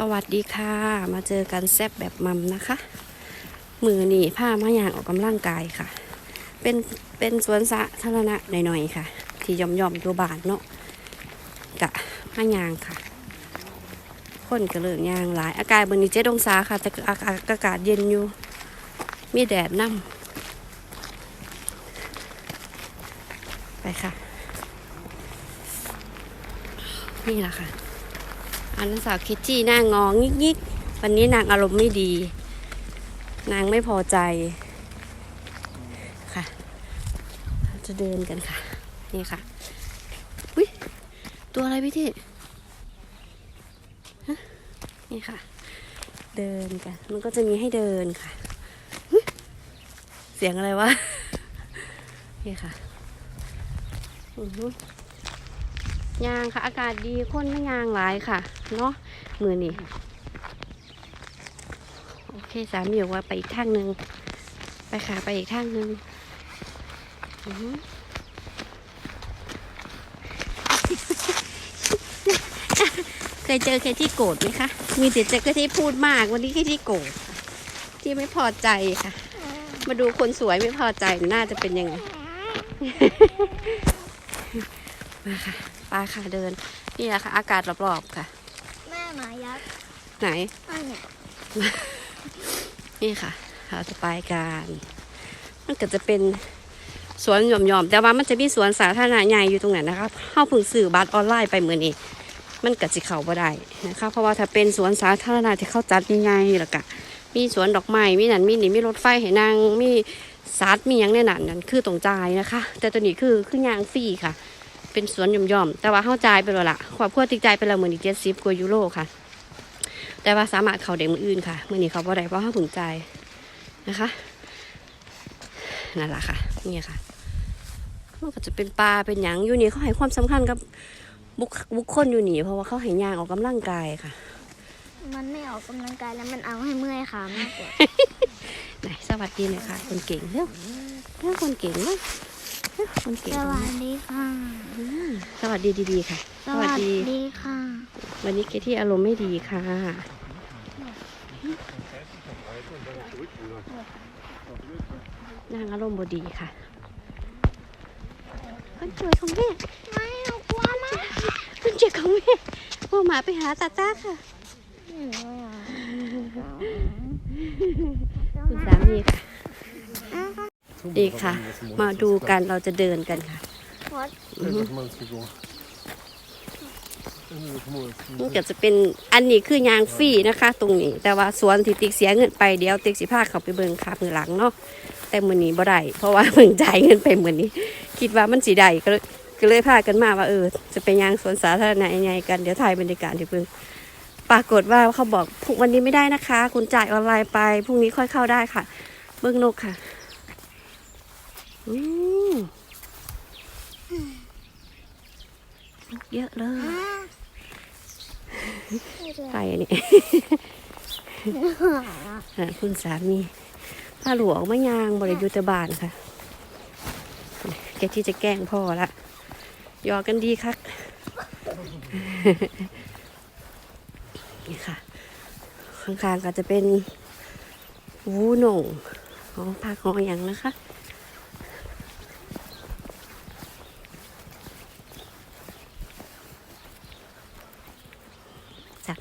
สวัสดีค่ะ มาเจอกันแซบแบบมัมนะคะ มือนี่ผ้ามาอย่างออกกำลังกายค่ะ เป็นเป็นสวนสาธารณะหน่อยๆค่ะ ที่ยอมยอมๆอยู่บ้านเนาะกะมายางค่ะ คนก็เลิกยางหลาย อากาศบนนี้เจ็ดงศาค่ะ แต่อากาศอากาศเย็นอยู่ มีแดดนํไปค่ะ นี่แหละค่ะ อันนั้นสาวคิตจี้หน้างองงิกงิกๆวันนี้นางอารมณ์ไม่ดี นางไม่พอใจค่ะ จะเดินกันค่ะ นี่ค่ะอุ้ยตัวอะไรพี่ที่ฮะนี่ค่ะ เดินกัน มันก็จะมีให้เดินค่ะ เสียงอะไรวะ นี่ค่ะอือ ยางค่ะ อากาศดีคนไม่ยางหลายค่ะ เนาะมือนี่โอเคสามีบอกว่าไปอีกทางหนึ่งไปค่ะไปอีกทางหนึ่งเคยเจอเคที่โกรธไหมคะ มีแต่เจอเคที่พูดมาก วันนี้เคที่โกรธที่ไม่พอใจค่ะ มาดูคนสวยไม่พอใจน่าจะเป็นยังไง มาค่ะ ไปค่ะเดิน นี่แหละค่ะ อากาศรอบๆค่ะ แม่หมายักษ์ไหน อันเนี่ยนี่ค่ะเราจะไปกัน มันก็จะเป็นสวนหย่อมๆ แต่ว่ามันจะมีสวนสาธารณะใหญ่อยู่ตรงไหนนะครับเข้าเพึ่งสื่อบัตรออนไลน์ไปเหมือนนี้ มันก็จะเข้าบ่ได้นะคะ เพราะว่าถ้าเป็นสวนสาธารณะที่เขาจัดใหญ่ๆแล้วก็มีสวนดอกไม้ มีนั่น มีนี่ มีรถไฟให้นั่งมีสัตว์มีหยังในนั้นนั่นคือตรงจ่ายนะคะ แต่ตัวนี้คือคือยางฟรีค่ะ เป็นสวนหย่อมๆแต่ว่าเข้าจ่ายไปแล้วล่ะครอบครัวติดใจายไปแล้วเหมือนอีกเจ็ดสิบกว่ายูโรค่ะ แต่ว่าสามารถเข้าเด็กมืออื่นค่ะมื่อนี้เขาบ่ได้เพราะเขาผึ่งใจายนะคะนั่นแหละค่ะนี่ค่ะมันก็จะเป็นปลาเป็นหยังอยู่นี่เขาให้ความสำคัญกับบุคบุคคลอยู่นี่เพราะว่าเขาให้ย่างออกกำลังกายค่ะ มันไม่ออกกำลังกายแล้วมันเอาให้เมื่อยขามากกว่าไหนสวัสดีหน่อยค่ะคนเก่งเร็วเร็วคนเก่งเร็วเร็ว คนเก่งสวัสดีค่ะอืมสวัสดีดีๆค่ะ สวัสดีค่ะ วันนี้เคที่อารมณ์ไม่ดีค่ะ นางอารมณ์บดีค่ะ คนสวยของแม่ไม่เอากลัวมากคนเจ็บของแม่พ่อหมาไปหาตาต้าค่ะคุณสามีค่ะ ดีค่ะ มาดูกันเราจะเดินกันค่ะ man ska gå. Nu kommer มันก็จะเป็นอันนี้คือยางฟรีนะคะ ตรงนี้ แต่ว่าสวนที่ติ๊กเสียเงินไปเดี๋ยวติ๊กสิพาเขาไปเบิ่งค่ะมือหลังเนาะแต่มือนี้บ่ได้เพราะว่าเพิ่งจ่ายเงินไปมือนี้ คิดว่ามันสีได้ก็เลยก็เลยพากันมาว่าเออจะไปยางสวนสาธารณะยังไงกันเดี๋ยวถ่ายบรรยากาศที่เพิ่งปรากฏว่าเขาบอกพรุ่งวันนี้ไม่ได้นะคะ คุณจ่ายออนไลน์ไปพรุ่งนี้ค่อยเข้าได้ค่ะ เบิ่งนกค่ะอืม นกเยอะเลยใครอันนี้อ่าคุณสามีผ้าหลวงมะยางบริยุทธบาลค่ะแกที่จะแกล้งพ่อละหยอกกันดีคักนี่ค่ะ ข้างๆก็จะเป็นวูหน่งของภาคของอย่างนะคะ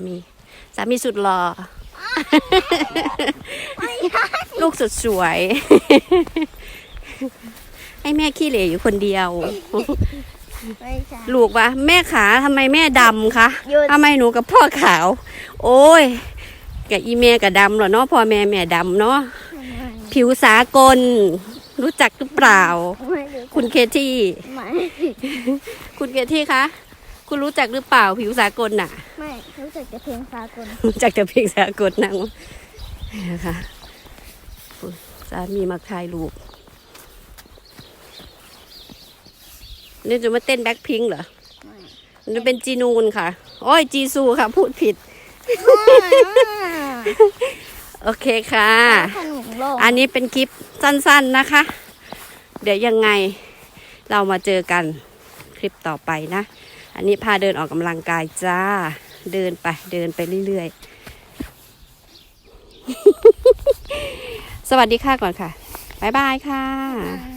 มี สามีสุดหล่อลูกสุดสวย ให้แม่ขี้เหร่อยู่คนเดียว ไม่ใช่ลูกวะแม่ขาทำไมแม่ดำคะหยุดทำไมหนูกับพ่อขาว โอ้ยกับอีเมกับดำเหรอเนาะพ่อแม่แม่ดำเนาะผิวสากล รู้จักหรือเปล่า ไม่รู้คุณเคที่ ไม่คุณเคที่คะ คุณรู้จักหรือเปล่าผิวสากลน่ะ ไม่ รู้จักแต่เพลงสากลรู้จักแต่เพลงสากลนางนะคะคุณสามีมาถ่ายรูปนี่จะมาเต้นแบ็คพิงค์เหรอนี่เป็นจีนูนค่ะ โอ้ยจีซูค่ะ พูดผิด โอเคค่ะขนมโลกอันนี้เป็นคลิปสั้นๆนะคะ เดี๋ยวยังไงเรามาเจอกันคลิปต่อไปนะ อันนี้พาเดินออกกำลังกายจ้า เดินไปเดินไปเรื่อยๆ สวัสดีค่ะก่อนค่ะ บ๊ายบายค่ะ